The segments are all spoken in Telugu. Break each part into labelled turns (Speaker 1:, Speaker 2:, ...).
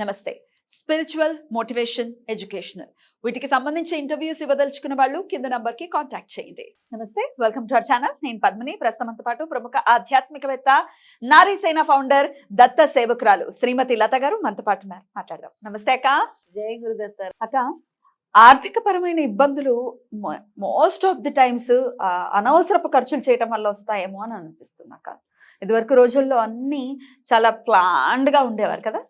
Speaker 1: నమస్తే. స్పిరిచువల్ మోటివేషన్ ఎడ్యుకేషనల్ వీటికి సంబంధించి ఇంటర్వ్యూస్ ఇవ్వదలుచుకున్న వాళ్ళు కింద నంబర్కి కాంటాక్ట్ చేయండి. నమస్తే. వెల్కమ్ టు అవర్ ఛానల్ నేను పద్మిని. ప్రస్తుతంతో పాటు ప్రముఖ ఆధ్యాత్మికవేత్త నారీసేన ఫౌండర్ దత్త సేవకురాలు శ్రీమతి లత గారు మనతో పాటు ఉన్నారు. మాట్లాడదాం. నమస్తే అక్క.
Speaker 2: జై గురుదత్త.
Speaker 1: అక్క ఆర్థిక పరమైన ఇబ్బందులు మోస్ట్ ఆఫ్ ది టైమ్స్ అనవసరపు ఖర్చులు చేయటం వల్ల వస్తాయేమో అని అనిపిస్తుంది అక్క. ఇదివరకు రోజుల్లో అన్ని చాలా ప్లాన్డ్గా ఉండేవారు కదా.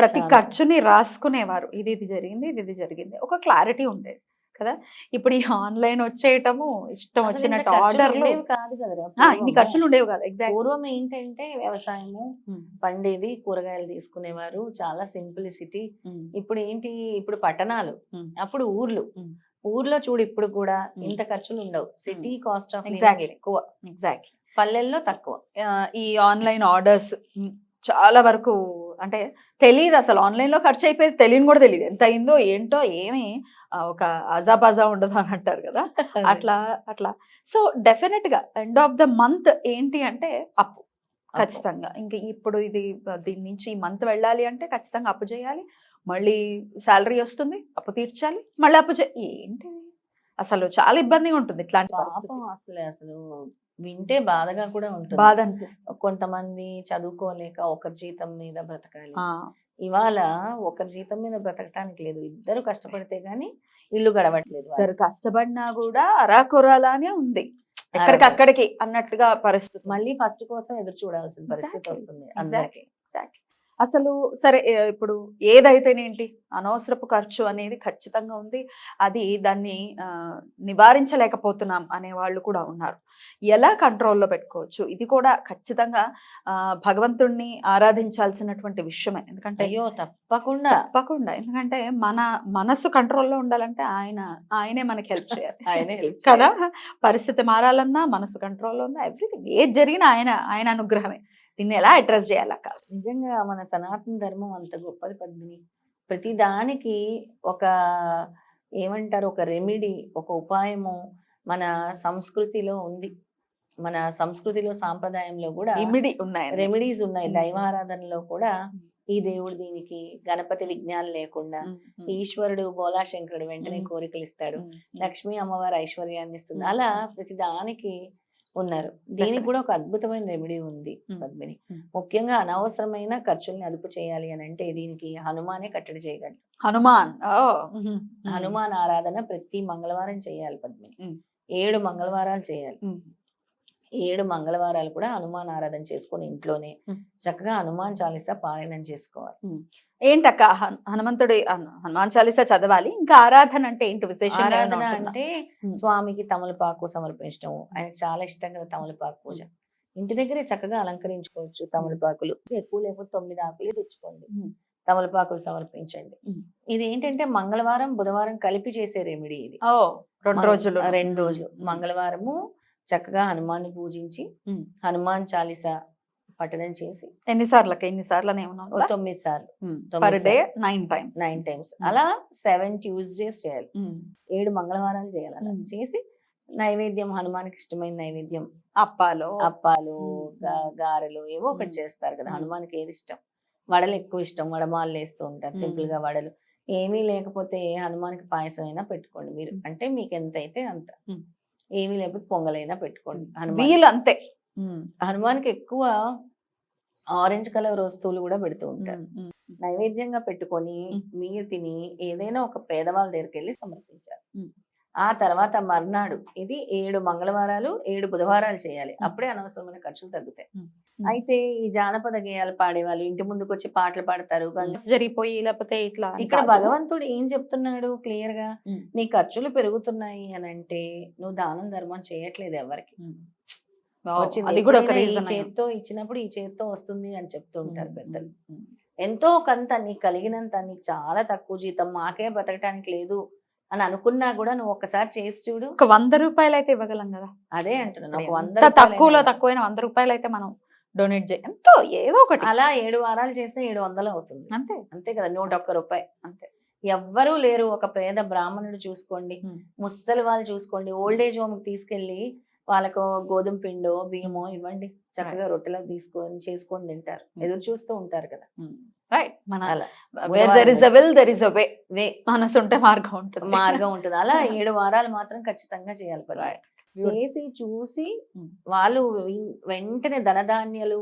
Speaker 1: ప్రతి. ఖర్చుని రాసుకునేవారు. ఇది ఇది జరిగింది ఇది ఇది జరిగింది. ఒక క్లారిటీ ఉండేది కదా? ఇప్పుడు ఈ ఆన్లైన్ వచ్చేయటము ఇష్టం వచ్చినట్టు ఆర్డర్లు
Speaker 2: కాదు కదరా
Speaker 1: ఇన్ని. ఖర్చులు ఉండేవి కదా ఎగ్జాక్ట్
Speaker 2: పూర్వం ఏంటంటే వ్యవసాయము పండేది కూరగాయలు తీసుకునేవారు చాలా సింప్లిసిటీ. ఇప్పుడు ఏంటి? ఇప్పుడు పట్టణాలు. అప్పుడు ఊర్లు. ఊర్లో చూడు ఇప్పుడు కూడా. ఇంత ఖర్చులు ఉండవు. City cost of. ఎక్కువ.
Speaker 1: ఎగ్జాక్ట్
Speaker 2: పల్లెల్లో తక్కువ.
Speaker 1: ఈ ఆన్లైన్ ఆర్డర్స్ చాలా వరకు అంటే తెలియదు అసలు ఆన్లైన్లో ఖర్చు అయిపోయేది తెలియని కూడా తెలియదు ఎంత అయిందో ఏంటో ఏమి ఒక అజాబాజా ఉండదు అని అంటారు కదా. అట్లా అట్లా. సో డెఫినెట్గా ఎండ్ ఆఫ్ ద మంత్ ఏంటి అంటే అప్పు. ఖచ్చితంగా. ఇంకా ఇప్పుడు ఇది దీని నుంచి ఈ మంత్ వెళ్ళాలి అంటే ఖచ్చితంగా అప్పు చేయాలి. మళ్ళీ శాలరీ వస్తుంది అప్పు తీర్చాలి మళ్ళీ అప్పు చే ఏంటి? అసలు చాలా ఇబ్బందిగా ఉంటుంది ఇట్లాంటి.
Speaker 2: అసలు అసలు వింటే బాధగా కూడా ఉంటుంది.
Speaker 1: బాధ అనిపిస్తుంది
Speaker 2: కొంతమంది చదువుకోలేక ఒకరి జీతం మీద బ్రతకాలి. ఇవాళ ఒకరి జీతం మీద బ్రతకటానికి లేదు. ఇద్దరు కష్టపడితే గాని ఇల్లు గడవట్లేదు.
Speaker 1: ఇద్దరు కష్టపడినా కూడా అరాకొరాలానే ఉంది. ఎక్కడికి అక్కడికి అన్నట్టుగా పరిస్థితి
Speaker 2: మళ్ళీ ఫస్ట్ కోసం ఎదురు చూడాల్సిన పరిస్థితి. వస్తుంది అందరికి.
Speaker 1: అసలు సరే ఇప్పుడు ఏదైతేనేంటి? అనవసరపు ఖర్చు అనేది ఖచ్చితంగా ఉంది. అది దాన్ని నివారించలేకపోతున్నాం అనే వాళ్ళు కూడా ఉన్నారు. ఎలా కంట్రోల్లో పెట్టుకోవచ్చు? ఇది కూడా ఖచ్చితంగా భగవంతుణ్ణి ఆరాధించాల్సినటువంటి విషయమే. ఎందుకంటే
Speaker 2: అయ్యో! తప్పకుండా.
Speaker 1: తప్పకుండా. ఎందుకంటే మన మనసు కంట్రోల్లో ఉండాలంటే ఆయన ఆయనే మనకి హెల్ప్ చేయాలి.
Speaker 2: ఆయనే help
Speaker 1: కదా? పరిస్థితి మారాలన్నా మనసు కంట్రోల్లో ఉందా ఎవ్రీథింగ్. ఏది జరిగినా ఆయన ఆయన అనుగ్రహమే. దీన్ని ఎలా అడ్రస్ చేయాలక్క
Speaker 2: నిజంగా మన సనాతన ధర్మం అంత గొప్పది పద్మిని. ప్రతి దానికి ఒక ఏమంటారు ఒక రెమెడీ ఒక ఉపాయము మన సంస్కృతిలో ఉంది. మన సంస్కృతిలో సాంప్రదాయంలో కూడా
Speaker 1: ఇమిడి ఉన్నాయి
Speaker 2: రెమెడీస్ ఉన్నాయి. దైవారాధనలో కూడా ఈ దేవుడు దీనికి గణపతి విజ్ఞానం లేకుండా ఈశ్వరుడు బోలాశంకరుడు వెంటనే. కోరికలు ఇస్తాడు. లక్ష్మీ అమ్మవారు ఐశ్వర్యాన్ని ఇస్తుంది. అలా ప్రతి దానికి ఉన్నారు దీనికి. కూడా ఒక అద్భుతమైన రెమెడీ ఉంది. పద్మిని. ముఖ్యంగా అనవసరమైన ఖర్చుల్ని అదుపు చేయాలి అని అంటే దీనికి హనుమానే కట్టడి చేయగలరు
Speaker 1: హనుమాన్.
Speaker 2: హనుమాన్ ఆరాధన ప్రతి మంగళవారం చేయాలి పద్మిని. ఏడు మంగళవారాలు చేయాలి. ఏడు మంగళవారాలు కూడా హనుమాన్ ఆరాధన చేసుకొని ఇంట్లోనే. చక్కగా హనుమాన్ చాలీసా పారాయణం చేసుకోవాలి.
Speaker 1: ఏంటక్క? హన్- హనుమంతుడి హను- హనుమాన్ చాలీసా చదవాలి? ఇంకా ఆరాధన అంటే ఏంటి ఏమైనా
Speaker 2: ఆరాధన? అంటే. స్వామికి తమలపాకు సమర్పించడం ఆయనకు చాలా ఇష్టం కదా తమలపాకు పూజ. ఇంటి దగ్గరే చక్కగా అలంకరించుకోవచ్చు తమలపాకులు. ఎక్కువ లేకపోతే తొమ్మిది ఆకులు తెచ్చుకోండి. తమలపాకులు సమర్పించండి. ఇది ఏంటంటే మంగళవారం బుధవారం కలిపి చేసే రెమెడీ ఇది.
Speaker 1: ఓ రెండు రోజులు.
Speaker 2: రెండు రోజులు. మంగళవారము చక్కగా హనుమాన్ని పూజించి. హనుమాన్ చాలీసా పఠనం చేసి
Speaker 1: ఎన్నిసార్లు ఎన్నిసార్లు
Speaker 2: తొమ్మిది సార్లు.
Speaker 1: Per day nine times
Speaker 2: nine times అలా సెవెన్ ట్యూస్డేస్ చేయాలి. ఏడు మంగళవారాలు చేయాలి అలా. చేసి నైవేద్యం హనుమానికి ఇష్టమైన నైవేద్యం.
Speaker 1: అప్పాలో.
Speaker 2: అప్పాలు గారెలు ఏవో ఒకటి. చేస్తారు కదా. హనుమానికి ఏది ఇష్టం? వడలు ఎక్కువ ఇష్టం. వడమాలు వేస్తూ ఉంటారు. సింపుల్గా వడలు. ఏమీ లేకపోతే హనుమానికి పాయసం అయినా పెట్టుకోండి మీరు. అంటే మీకు ఎంత అయితే అంత. ఏమీ లేకపోతే పొంగలైనా పెట్టుకోండి. హనుమాన్
Speaker 1: వీలు అంతే
Speaker 2: హనుమానికి ఎక్కువ ఆరెంజ్ కలర్ వస్తువులు కూడా పెడుతూ ఉంటారు. నైవేద్యంగా పెట్టుకొని. మీరు తిని ఏదైనా ఒక పేదవాళ్ళ దగ్గరికి వెళ్ళి సమర్పించాలి.
Speaker 1: Mm.
Speaker 2: ఆ తర్వాత మర్నాడు. ఇది ఏడు మంగళవారాలు ఏడు బుధవారాలు చేయాలి. అప్పుడే అనవసరమైన ఖర్చులు తగ్గుతాయి. అయితే ఈ జానపద గేయాలు పాడేవాళ్ళు ఇంటి ముందుకు వచ్చి పాటలు పాడతారు
Speaker 1: జరిగిపోయి లేకపోతే ఇట్లా
Speaker 2: ఇక్కడ. భగవంతుడు ఏం చెప్తున్నాడు
Speaker 1: క్లియర్గా.
Speaker 2: నీ ఖర్చులు పెరుగుతున్నాయి అని అంటే నువ్వు దానం ధర్మం చేయట్లేదు ఎవరికి. చేత్తో ఇచ్చినప్పుడు ఈ చేత్తో వస్తుంది అని చెప్తూ ఉంటారు పెద్దలు. ఎంతో కొంత నీకు కలిగినంత నీకు చాలా తక్కువ జీతం మాకే బతకటానికి లేదు. అని అనుకున్నా కూడా నువ్వు ఒక్కసారి చేసి చూడు.
Speaker 1: ఒక వంద రూపాయలు అయితే ఇవ్వగలం కదా.
Speaker 2: అదే అంటున్నాను వంద
Speaker 1: తక్కువలో తక్కువైన వంద రూపాయలు అయితే మనం డొనేట్ చేయ. ఎంతో ఏదో ఒకటి.
Speaker 2: అలా ఏడు వారాలు చేస్తే ఏడు వందలు అవుతుంది.
Speaker 1: అంతే.
Speaker 2: అంతే కదా నూట ఒక్క రూపాయి
Speaker 1: అంతే.
Speaker 2: ఎవ్వరూ లేరు ఒక పేద బ్రాహ్మణుడు చూసుకోండి. ముసలి వాళ్ళు చూసుకోండి ఓల్డ్ ఏజ్ హోమ్కి తీసుకెళ్ళి వాళ్ళకు గోధుమ పిండో బియ్యమో ఇవ్వండి. చక్కగా రొట్టెలో తీసుకొని చేసుకొని తింటారు. ఎదురు చూస్తూ ఉంటారు కదా.
Speaker 1: రైట్ మన
Speaker 2: అలా.
Speaker 1: Where there is a will there is a way మనసు ఉంటే మార్గం ఉంటుంది.
Speaker 2: మార్గం ఉంటుంది. అలా ఏడు వారాలు మాత్రం ఖచ్చితంగా చేయాలి.
Speaker 1: Right.
Speaker 2: చేసి చూసి
Speaker 1: Mm.
Speaker 2: వాళ్ళు వెంటనే ధనధాన్యాలు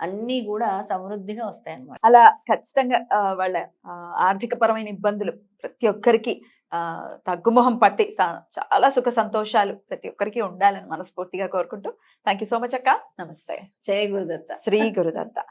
Speaker 2: అన్ని కూడా సమృద్ధిగా వస్తాయి అన్నమాట
Speaker 1: అలా ఖచ్చితంగా వాళ్ళ ఆ, ఆర్థికపరమైన ఇబ్బందులు ప్రతి ఒక్కరికి ఆ, తగ్గుముఖం పట్టి చాలా సుఖ సంతోషాలు ప్రతి ఒక్కరికి ఉండాలని మనస్ఫూర్తిగా కోరుకుంటూ థ్యాంక్ యూ సో మచ్ అక్క. నమస్తే.
Speaker 2: జయ గురుదత్త.
Speaker 1: శ్రీ గురుదత్త.